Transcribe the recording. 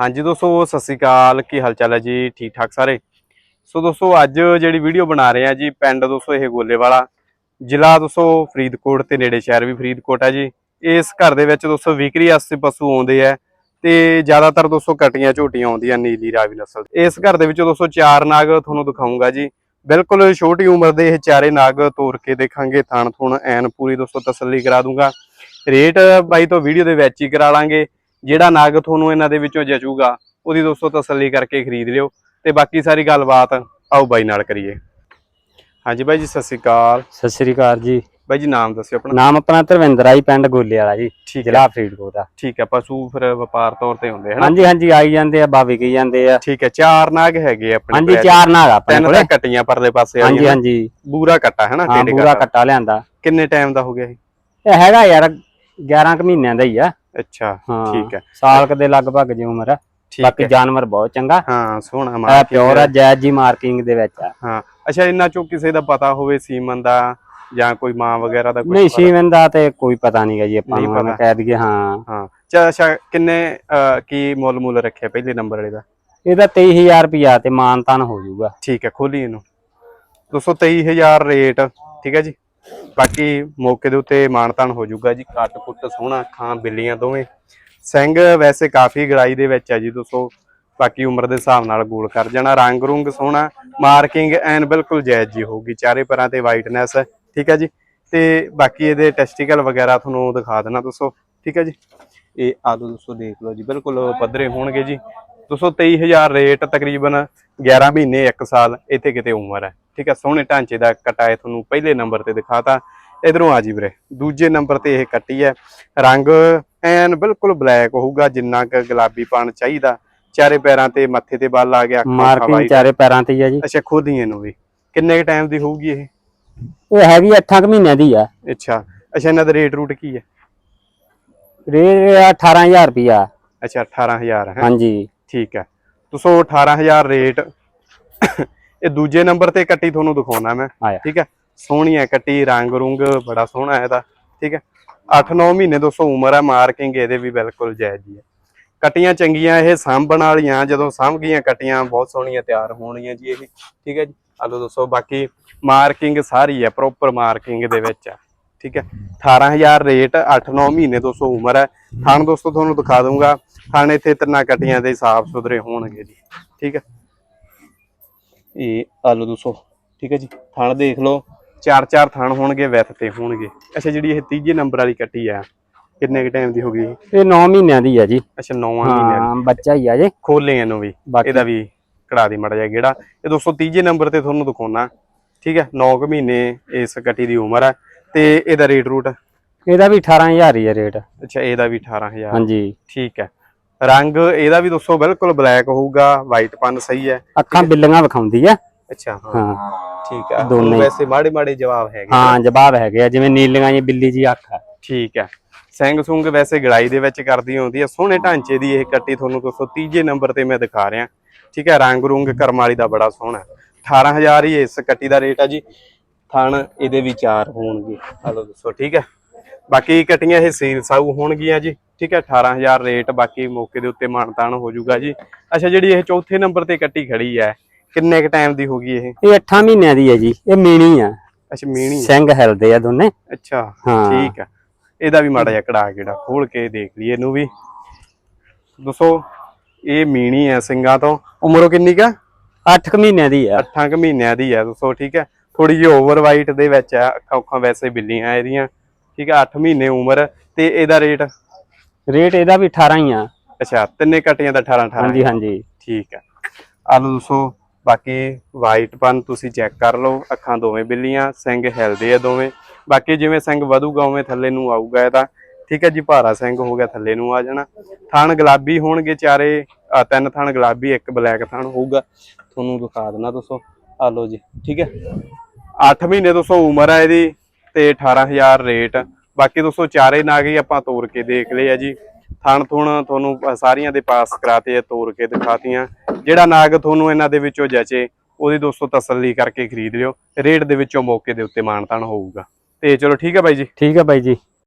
ਹਾਂਜੀ ਦੋਸਤੋ, ਸਤਿ ਸ੍ਰੀ ਅਕਾਲ। ਕੀ ਹਾਲ ਚਾਲ ਹੈ ਜੀ? ਠੀਕ ਠਾਕ ਸਾਰੇ? ਸੋ ਦੋਸਤੋ, ਅੱਜ ਜਿਹੜੀ ਵੀਡੀਓ ਬਣਾ ਰਹੇ ਆ ਜੀ, ਪਿੰਡ ਦੋਸਤੋ, ਇਹ ਗੋਲੇ ਵਾਲਾ। ਜ਼ਿਲ੍ਹਾ ਦੋਸਤੋ, ਫਰੀਦਕੋਟ ਤੇ ਨੇੜੇ ਸ਼ਹਿਰ ਵੀ ਫਰੀਦਕੋਟ ਹੈ ਜੀ। ਇਸ ਘਰ ਦੇ ਵਿੱਚ ਦੋਸਤੋ, ਵਿਕਰੀ ਵਾਸਤੇ ਪਸ਼ੂ ਆਉਂਦੇ ਆ ਤੇ ਜ਼ਿਆਦਾਤਰ ਦੋਸਤੋ, ਕਟੀਆਂ ਝੋਟੀਆਂ ਆਉਂਦੀਆਂ, ਨੀਲੀ ਰਾਵੀ ਨਸਲ ਦੀ। ਇਸ ਘਰ ਦੇ ਵਿੱਚ ਦੋਸਤੋ, ਚਾਰ ਨਾਗ ਤੁਹਾਨੂੰ ਦਿਖਾਉਂਗਾ ਜੀ। ਬਿਲਕੁਲ ਛੋਟੀ ਉਮਰ ਦੇ ਇਹ ਚਾਰੇ ਨਾਗ ਤੋਰ ਕੇ ਦੇਖਾਂਗੇ ਥਣ ਥੁਣ ਐਨ ਪੂਰੀ ਦੋਸਤੋ ਤਸੱਲੀ ਕਰਾ ਦੂੰਗਾ। ਰੇਟ ਬਾਈ ਤੋਂ ਵੀਡੀਓ ਦੇ ਵਿੱਚ ਹੀ ਕਰਾ ਲਾਂਗੇ। ਜਿਹੜਾ ਨਾਗ ਤੁਹਾਨੂੰ ਇਹਨਾਂ ਦੇ ਵਿੱਚੋਂ ਜਚੂਗਾ ਉਹਦੀ ਦੋਸਤੋ ਤਸੱਲੀ ਕਰਕੇ ਖਰੀਦ ਲਿਓ ਤੇ ਬਾਕੀ ਸਾਰੀ ਗੱਲਬਾਤ ਆਓ ਬਾਈ ਨਾਲ ਕਰੀਏ। ਹਾਂਜੀ ਬਾਈ ਜੀ ਸਤਿ ਸ਼੍ਰੀ ਅਕਾਲ। ਸਤਿ ਸ੍ਰੀ ਅਕਾਲ ਜੀ। ਬਾਈ ਜੀ ਨਾਮ ਦੱਸਿਓ ਆਪਣਾ। ਨਾਮ ਆਪਣਾ ਧਰਵਿੰਦਰ ਆਈ ਪਿੰਡ ਗੋਲੇ ਵਾਲਾ ਜੀ ਠੀਕ ਹੈ। ਜ਼ਿਲ੍ਹਾ ਫਰੀਦਕੋਟ ਦਾ ਠੀਕ ਹੈ ਪਸ਼ੂ ਫਿਰ ਵਪਾਰ ਤੌਰ ਤੇ ਹੁੰਦੇ ਹਨਾ? ਹਾਂਜੀ ਹਾਂਜੀ ਆਈ ਜਾਂਦੇ ਆ ਬਾਬੇ ਕੀ ਜਾਂਦੇ ਆ। ਠੀਕ ਹੈ ਚਾਰ ਨਾਗ ਹੈਗੇ ਆਪਣੇ ਹਾਂਜੀ। ਚਾਰ ਨਾਗ ਆਪਣੇ ਕੋਲੇ। ਕੱਟੀਆਂ ਪਰਲੇ ਪਾਸੇ ਹਾਂਜੀ ਹਾਂਜੀ। ਬੂਰਾ ਕੱਟਾ ਹੈ ਨਾ ਹਾਂ ਪੂਰਾ ਕੱਟਾ। ਕੱਟਾ ਲਿਆਂਦਾ। ਕਿੰਨੇ ਟਾਈਮ ਦਾ ਹੋ ਗਿਆ ਇਹ? ਇਹ ਹੈਗਾ ਯਾਰ 11 ਕੁ ਮਹੀਨਿਆਂ ਦਾ ਹੀ ਆ। ਅੱਛਾ ਠੀਕ ਹੈ। ਸਾਲ ਕੁ ਦੇ ਲਗਭਗ ਜੀ ਉਮਰ ਬਾਕੀ ਜਾਨਵਰ ਬਹੁਤ ਚੰਗਾ। ਹਾਂ ਸੋਹਣਾ ਮਾਰ ਪਿਓਰ ਆ ਜੈਜ ਜੀ ਮਾਰਕਿੰਗ ਦੇ ਵਿੱਚ ਆ। ਹਾਂ ਅੱਛਾ ਇਹਨਾਂ ਚੋਂ ਕਿਸੇ ਦਾ ਪਤਾ ਹੋਵੇ ਸੀਮਨ ਦਾ ਜਾਂ ਕੋਈ ਮਾਂ ਵਗੈਰਾ ਦਾ ਕੁਛ ਨਹੀਂ? ਸੀਮਨ ਦਾ ਤੇ ਕੋਈ ਪਤਾ ਨਹੀਂਗਾ ਜੀ ਆਪਾਂ ਨੂੰ। ਕਹਿ ਦਈਏ ਹਾਂ। ਹਾਂ ਚਾ ਅੱਛਾ ਕਿੰਨੇ ਕੀ ਮੁੱਲ ਮੁੱਲ ਰੱਖਿਆ ਪਹਿਲੇ ਨੰਬਰ ਵਾਲੇ ਦਾ? ਇਹਦਾ 23000 ਰੁਪਿਆ ਤੇ ਮਾਨਤਾਨ ਹੋ ਜਾਊਗਾ। ਠੀਕ ਹੈ ਖੋਲੀ ਇਹਨੂੰ। 223000 ਰੇਟ ਠੀਕ ਹੈ ਜੀ? ਬਾਕੀ ਮੌਕੇ ਦੇ ਉੱਤੇ ਮਾਨਤਾਨ ਹੋ ਜਾਊਗਾ ਜੀ। ਕੱਟ ਕੁੱਟ, ਸੋਹਣਾ ਅੱਖਾਂ, ਬਿੱਲੀਆਂ ਦੋਵੇਂ। ਸਿੰਘ ਵੈਸੇ ਕਾਫੀ ਗੜਾਈ ਦੇ ਵਿੱਚ ਹੈ ਜੀ, ਦੋਸਤੋ। ਬਾਕੀ ਉਮਰ ਦੇ ਹਿਸਾਬ ਨਾਲ ਗੋਲ ਕਰ ਜਾਣਾ। ਰੰਗ ਰੁੰਗ ਸੋਹਣਾ। ਮਾਰਕਿੰਗ ਐਨ ਬਿਲਕੁਲ ਜਾਇਜ਼ ਜੀ ਹੋਊਗੀ। ਚਾਰੇ ਪਰਾਂ ਤੇ ਵਾਈਟਨੈਸ ਠੀਕ ਹੈ ਜੀ। ਤੇ ਬਾਕੀ ਇਹਦੇ ਟੈਸਟੀਕਲ ਵਗੈਰਾ ਤੁਹਾਨੂੰ ਦਿਖਾ ਦੇਣਾ ਦੋਸਤੋ। ਠੀਕ ਹੈ ਜੀ। ਇਹ ਆਲੂ ਦੋਸਤੋ, ਦੇਖ ਲਓ ਜੀ। ਬਿਲਕੁਲ ਪੱਧਰੇ ਹੋਣਗੇ ਜੀ। 223000 ਰੇਟ ਤਕਰੀਬਨ 11 ਮਹੀਨੇ 1 ਸਾਲ ਇੱਥੇ ਕਿਤੇ ਉਮਰ ਹੈ। ਠੀਕ ਹੈ ਸੋਹਣੇ ਢਾਂਚੇ ਦਾ ਕਟਾਏ ਤੁਹਾਨੂੰ ਪਹਿਲੇ ਨੰਬਰ ਤੇ ਦਿਖਾਤਾ। ਇਧਰੋਂ ਆ ਜੀ ਵੀਰੇ ਦੂਜੇ ਨੰਬਰ ਤੇ ਇਹ ਕੱਟੀ ਹੈ। ਰੰਗ ਐਨ ਬਿਲਕੁਲ ਬਲੈਕ ਹੋਊਗਾ ਜਿੰਨਾ ਕ ਗੁਲਾਬੀਪਣ ਚਾਹੀਦਾ। ਚਾਰੇ ਪੈਰਾਂ ਤੇ ਮੱਥੇ ਤੇ ਬੱਲ ਆ ਗਿਆ ਮਾਰਕਿੰਗ। ਚਾਰੇ ਪੈਰਾਂ ਤੇ ਹੀ ਆ ਜੀ। ਅੱਛਾ ਖੋਦੀ ਇਹਨੂੰ ਵੀ। ਕਿੰਨੇ ਟਾਈਮ ਦੀ ਹੋਊਗੀ ਇਹ? ਇਹ ਹੈਗੀ 8 ਕੁ ਮਹੀਨਿਆਂ ਦੀ ਆ। ਅੱਛਾ ਅੱਛਾ ਇਹਨਾਂ ਦਾ ਰੇਟ ਰੂਟ ਕੀ ਹੈ? ਰੇਟ 18000 ਰੁਪਿਆ ਅੱਛਾ 18000 ਹੈ? ਹਾਂਜੀ। ਠੀਕ ਹੈ। ਦੋਸਤੋ 18000 ਰੇਟ ਇਹ ਦੂਜੇ ਨੰਬਰ ਤੇ ਕੱਟੀ ਤੁਹਾਨੂੰ ਦਿਖਾਉਣਾ ਮੈਂ। ਠੀਕ ਹੈ? ਸੋਹਣੀ ਹੈ ਕੱਟੀ ਰੰਗ ਰੁੰਗ ਬੜਾ ਸੋਹਣਾ ਹੈ ਇਹਦਾ। ਠੀਕ ਹੈ? 8-9 ਮਹੀਨੇ ਦੋਸਤੋ ਉਮਰ ਹੈ ਮਾਰਕਿੰਗ ਇਹਦੇ ਵੀ ਬਿਲਕੁਲ ਜਾਇਜ਼ ਹੀ ਹੈ। ਕੱਟੀਆਂ ਚੰਗੀਆਂ ਇਹ ਸਾਂਭਣ ਵਾਲੀਆਂ ਜਦੋਂ ਸਾਂਭ ਗਈਆਂ ਕੱਟੀਆਂ ਬਹੁਤ ਸੋਹਣੀਆਂ ਤਿਆਰ ਹੋਣੀਆਂ ਜੀ ਇਹ। ਠੀਕ ਹੈ ਜੀ? ਆਲੋ ਦੋਸਤੋ ਬਾਕੀ ਮਾਰਕਿੰਗ ਸਾਰੀ ਹੈ ਪ੍ਰੋਪਰ ਮਾਰਕਿੰਗ ਦੇ ਵਿੱਚ ਹੈ। ਠੀਕ ਹੈ? 18000 ਰੇਟ 8-9 ਮਹੀਨੇ ਦੋਸਤੋ ਉਮਰ ਹੈ। ਥਣ ਦੋਸਤੋ ਤੁਹਾਨੂੰ ਦਿਖਾ ਦੂੰਗਾ ਥਣ ਇੱਥੇ ਤਿੰਨਾਂ ਕੱਟੀਆਂ ਦੇ ਸਾਫ਼ ਸੁਥਰੇ ਹੋਣਗੇ ਜੀ। ਠੀਕ ਹੈ? ਇਹ ਆਲੂ ਦੋਸਤੋ ਠੀਕ ਹੈ ਜੀ। ਥਣ ਦੇਖ ਲਓ ਚਾਰ ਚਾਰ ਥਣ ਹੋਣਗੇ ਵਿੱਥ ਤੇ ਹੋਣਗੇ। ਅੱਛਾ ਜਿਹੜੀ ਇਹ ਤੀਜੇ ਨੰਬਰ ਵਾਲੀ ਕੱਟੀ ਆ ਕਿੰਨੇ ਕ ਟਾਈਮ ਦੀ ਹੋ ਗਈ? ਇਹ 9 ਮਹੀਨਿਆਂ ਦੀ ਆ ਜੀ। ਅੱਛਾ 9 ਮਹੀਨਿਆਂ ਹਾਂ ਬੱਚਾ ਹੀ ਆ ਜੀ। ਖੋਲੇ ਇਹਨੂੰ ਵੀ। ਇਹਦਾ ਵੀ ਕੜਾ ਦੀ ਮੜ ਜਾ ਗੇੜਾ। ਇਹ ਦੋਸਤੋ ਤੀਜੇ ਨੰਬਰ ਤੇ ਤੁਹਾਨੂੰ ਦਿਖਾਉਣਾ। ਠੀਕ ਹੈ 9 ਕੁ ਮਹੀਨੇ ਇਸ ਕੱਟੀ ਦੀ ਉਮਰ ਹੈ। ਤੇ ਇਹਦਾ ਰੇਟ ਰੂਟ? ਇਹਦਾ ਵੀ 18000 ਹੀ ਆ ਰੇਟ। ਅੱਛਾ ਇਹਦਾ ਵੀ 18000 ਹਾਂਜੀ। ਠੀਕ ਹੈ। ਰੰਗ ਇਹਦਾ ਵੀ ਦੋਸਤੋ ਬਿਲਕੁਲ ਬਲੈਕ ਹੋਊਗਾ ਵਾਈਟ ਪਨ ਸਹੀ ਹੈ। ਅੱਖਾਂ ਬਿੱਲੀਆਂ ਵਿਖਾਉਂਦੀ ਆ ਅੱਛਾ ਹਾਂ। ਠੀਕ ਹੈ। ਦੋਨੇ। ਵੈਸੇ ਮਾੜੇ ਮਾੜੇ ਜਵਾਬ ਹੈਗੇ ਹਾਂ ਜਵਾਬ ਹੈਗੇ ਆ ਜਿਵੇਂ ਨੀਲੀਆਂ ਜੀ ਬਿੱਲੀ ਜੀ ਅੱਖ ਆ। ਠੀਕ ਹੈ। ਸਿੰਘ ਸੁੰਗ ਵੈਸੇ ਗੜਾਈ ਦੇ ਵਿੱਚ ਕਰਦੀ ਹੁੰਦੀ ਹੈ ਸੋਹਣੇ ਢਾਂਚੇ ਦੀ ਇਹ ਕੱਟੀ ਤੁਹਾਨੂੰ ਦੋਸਤੋ ਤੀਜੇ ਨੰਬਰ ਤੇ ਮੈਂ ਦਿਖਾ ਰਿਹਾ। ਠੀਕ ਹੈ ਰੰਗ ਰੁੰਗ ਕਰਮ ਵਾਲੀ ਦਾ ਬੜਾ ਸੋਹਣਾ। ਹੈ। 18000 ਹੀ ਇਸ ਕੱਟੀ ਦਾ ਰੇਟ ਆ ਜੀ। ਥਣ ਇਹਦੇ ਵੀ ਚਾਰ ਹੋਣਗੇ। ਹਲੋ ਦੱਸੋ ਠੀਕ ਹੈ। ਬਾਕੀ ਕੱਟੀਆਂ ਇਹ ਸੀਲ ਸਾਊ ਹੋਣਗੀਆਂ ਜੀ। ਠੀਕ ਹੈ 18000 ਰੇਟ ਬਾਕੀ ਮੌਕੇ ਦੇ ਉੱਤੇ ਮਾਨਤਾਨ ਹੋ ਜਾਊਗਾ ਜੀ। ਅੱਛਾ ਜਿਹੜੀ ਇਹ ਚੌਥੇ ਨੰਬਰ ਤੇ ਕੱਟੀ ਖੜੀ ਹੈ ਕਿੰਨੇ ਕ ਟਾਈਮ ਦੀ ਹੋਗੀ ਇਹ? ਇਹ 8 ਮਹੀਨਿਆਂ ਦੀ ਆ ਜੀ ਇਹ ਮੀਣੀ ਆ। ਅੱਛਾ ਮੀਣੀ ਸਿੰਘ ਹਿਲਦੇ ਆ ਦੋਨੇ। ਅੱਛਾ ਹਾਂ। ਠੀਕ ਹੈ ਇਹਦਾ ਵੀ ਮਾੜਾ ਜਿਹਾ ਕੜਾ ਕਿਹੜਾ ਖੋਲ ਕੇ ਦੇਖ ਲਈਏ ਇਹਨੂੰ ਵੀ। ਦੱਸੋ ਇਹ ਮੀਣੀ ਹੈ ਸਿੰਘਾਂ ਤੋਂ। ਉਮਰੋਂ ਕਿੰਨੀ ਕਾ 8 ਮਹੀਨਿਆਂ ਦੀ ਆ। 8 ਕੁ ਮਹੀਨਿਆਂ ਦੀ ਹੈ ਦੱਸੋ ਠੀਕ ਹੈ। ਥੋੜੀ ਜਿਹੀ ਓਵਰ ਵਾਈਟ ਦੇ ਵਿੱਚ ਹੈ ਅੱਖਾਂ ਉੱਖਾਂ ਵੈਸੇ ਬਿੱਲੀਆਂ ਇਹਦੀਆਂ। ਠੀਕ ਹੈ 8 ਮਹੀਨੇ ਉਮਰ ਤੇ ਇਹਦਾ ਰੇਟ ਰੇਟ ਇਹਦਾ ਵੀ 18 ਹੀ ਆ। ਅੱਛਾ ਤਿੰਨੇ ਕੱਟੀਆਂ ਦਾ 18 18 ਹਾਂਜੀ ਹਾਂਜੀ। ਠੀਕ ਹੈ। ਆਲੂ ਦੱਸੋ ਬਾਕੀ ਵਾਈਟ ਪਨ ਤੁਸੀਂ ਚੈੱਕ ਕਰ ਲਓ ਅੱਖਾਂ ਦੋਵੇਂ ਬਿੱਲੀਆਂ ਸਿੰਘ ਹਿਲਦੇ ਆ ਦੋਵੇਂ। ਬਾਕੀ ਜਿਵੇਂ ਸਿੰਘ ਵਧੂਗਾ ਉਵੇਂ ਥੱਲੇ ਨੂੰ ਆਊਗਾ ਇਹਦਾ। ਠੀਕ ਹੈ ਜੀ ਭਾਰਾ ਸਿੰਘ ਹੋ ਗਿਆ ਥੱਲੇ ਨੂੰ ਆ ਜਾਣਾ। ਥਣ ਗੁਲਾਬੀ ਹੋਣਗੇ ਚਾਰੇ ਤਿੰਨ ਥਣ ਗੁਲਾਬੀ ਇੱਕ ਬਲੈਕ ਥਣ ਹੋਊਗਾ। ਤੁਹਾਨੂੰ ਦਿਖਾ ਦੇਣਾ ਦੋਸਤੋ ਆ ਲਓ ਜੀ ਠੀਕ ਹੈ। 8 ਮਹੀਨੇ ਦੋਸਤੋ ਉਮਰ ਹੈ ਇਹਦੀ ਤੇ 18000 ਰੇਟ। ਬਾਕੀ ਦੋਸਤੋ ਚਾਰੇ ਨਾਗ ਹੀ ਆਪਾਂ ਤੋੜ ਕੇ ਦੇਖ ਲਏ ਆ ਜੀ। ਥਣ ਥੁਣ ਤੁਹਾਨੂੰ ਸਾਰੀਆਂ ਦੇ ਪਾਸ ਕਰਾਤੇ ਆ ਤੋੜ ਕੇ ਦਿਖਾਤੀਆਂ। ਜਿਹੜਾ ਨਾਗ ਤੁਹਾਨੂੰ ਇਹਨਾਂ ਦੇ ਵਿੱਚੋਂ ਜਚੇ, ਉਹਦੀ ਦੋਸਤੋ ਤਸੱਲੀ ਕਰਕੇ ਖਰੀਦ ਲਿਓ। ਰੇਟ ਦੇ ਵਿੱਚੋਂ ਮੌਕੇ ਦੇ ਉੱਤੇ ਮਾਨਤਾਨ ਹੋਊਗਾ। ਤੇ ਚਲੋ ਠੀਕ ਹੈ ਬਾਈ ਜੀ। ਠੀਕ ਹੈ ਬਾਈ ਜੀ।